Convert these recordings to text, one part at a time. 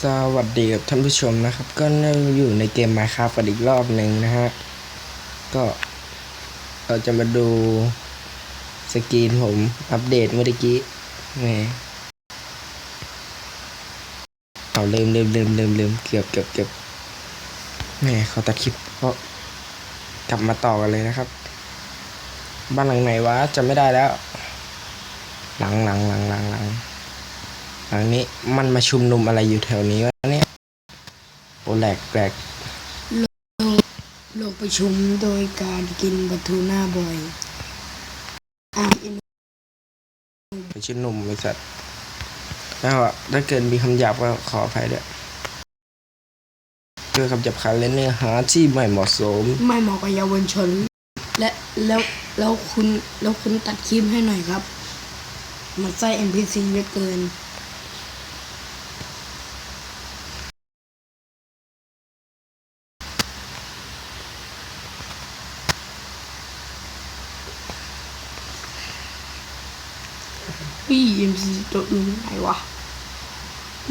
สวัสดีกับท่านผู้ชมนะครับ ก็นั่งอยู่ในเกม Minecraft กันอีกรอบหนึ่งนะฮะ ก็เราจะมาดูสกรีนผมอัปเดตเมื่อกี้แหมเอาลืมลืมลืมลืมลืมเกือบเกือบเกือบแหมเขาตัดคลิปก็กลับมาต่อกันเลยนะครับ บ้านหลังไหนวะจำไม่ได้แล้ว หลังหลังหลังหลังหลัง หลังนี้มันมาชุมนุมอะไรอยู่แถวนี้วะเนี่ยโอแหลกแหลกโลกประชุมโดยการกินปลาทูน่าบ่อยอะอินไปชื่อหนุ่มบริษัทแล้วอะถ้าเกิดมีคำหยาบก็ขออภัยด้วยเพื่อคำหยาบคายและเนื้อหาที่ไม่เหมาะสม ไม่เหมาะกับเยาวชน และแล้วแล้วคุณแล้วคุณตัดคลิปให้หน่อยครับ มันไส้ NPC เยอะเกิน พี่ NPC ตัวอื่นไหนวะ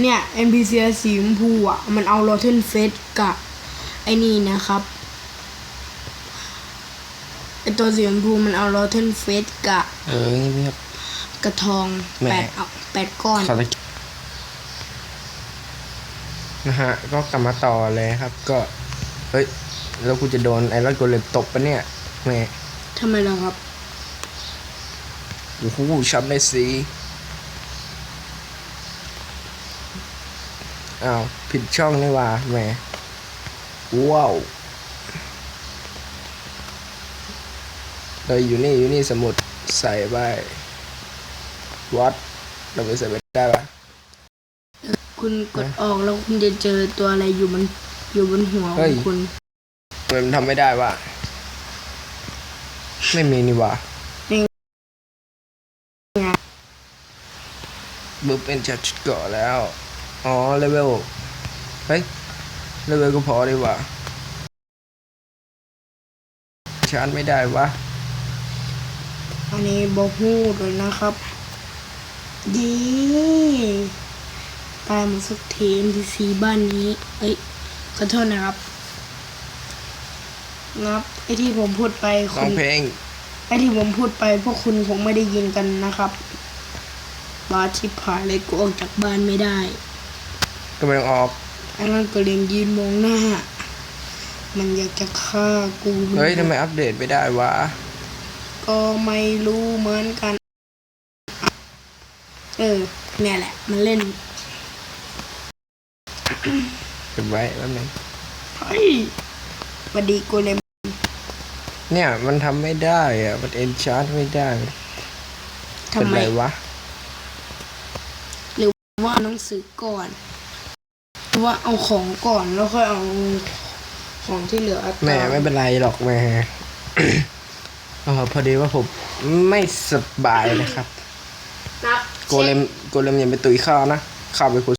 เนี่ย NPC สีชมพูอะ มันเอา Rotten Face กับ ไอ้นี่นะครับไอตัวสีชมพูมันเอา Rotten Face กับเออเงียบกระทองแหม่แปดเอาแปดก้อนๆขอตะกี้นะฮะ ก็กลับมาต่อเลยครับ ก็ เฮ้ย แล้วกูจะโดนไอ้รถกูเลยตบปะเนี่ยแหม่ทำไมล่ะครับ โอ้โหชับได้สีอ้าวผิดช่องนี่หว่าแหมว้าวเราอยู่นี่อยู่นี่สมุดใส่ไปวัดเราไปใส่ไปได้ปะคุณกดออกแล้วคุณจะเจอตัวอะไรอยู่บนอยู่บนหัวขเฮ้อยงคุณทำไมมันทำไม่ได้วะไม่มีนี่หว่า บึ้เป็นจัดชุดเกาะแล้ว อ๋อ เลเวล เฮ้ย เลเวลก็พอดีกว่าชาร์จไม่ได้วะ อันนี้บอกพูดเลยนะครับ ดีตายหมดสักที NPC บ้านนี้ เอ้ย ขอโทษนะครับนับไอที่ผมพูดไปร้คุองณเพลงไอที่ผมพูดไปพวกคุณคงไม่ได้ยินกันนะครับ บาชิบหายเลยกูออกจากบ้านไม่ได้ก็ไม่ต้องออกไอ้นั่นก็เรียนยืนมองหน้า มันอยากจะฆ่ากูเฮ้ยทำไมอัปเดตไม่ได้วะก็ไม่รู้เหมือนกัน เออเนี่ยแหละ มันเล่นเก็บไว้แป๊บนึงเฮ้ยสวัสดีกูเลยเนี่ย มันทำไม่ได้อะมันเอนชาร์จไม่ได้ ทำเป็นไมไรวะ ว่าหนังสือก่อนหรือว่าเอาของก่อนแล้วค่อยเอาของที่เหลือแหม่ไม่เป็นไรหรอกแหม่เออพอดีว่าผมไม่สบายนะครับนับโกเลมโกเลมอย่าไปตุยข้าวนะข้าวไปคุย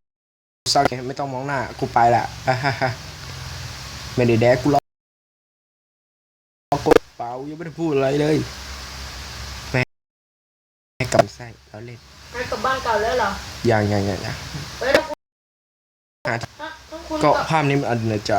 ซักไม่ต้องมองหน้ากูไปละอะฮะฮะไม่ได้แดกกูหรอกกดเปล่ายังไม่ได้พูดอะไรเลยแม่ แม่กำไส้แล้วเล่นไปกลับบ้านเก่าแล้วเหรออย่างอย่างอย่างอย่างเฮ้ยแล้วคุณหาฮะแล้วคุณก็กลับภาพนี้มันอันเนอร์จา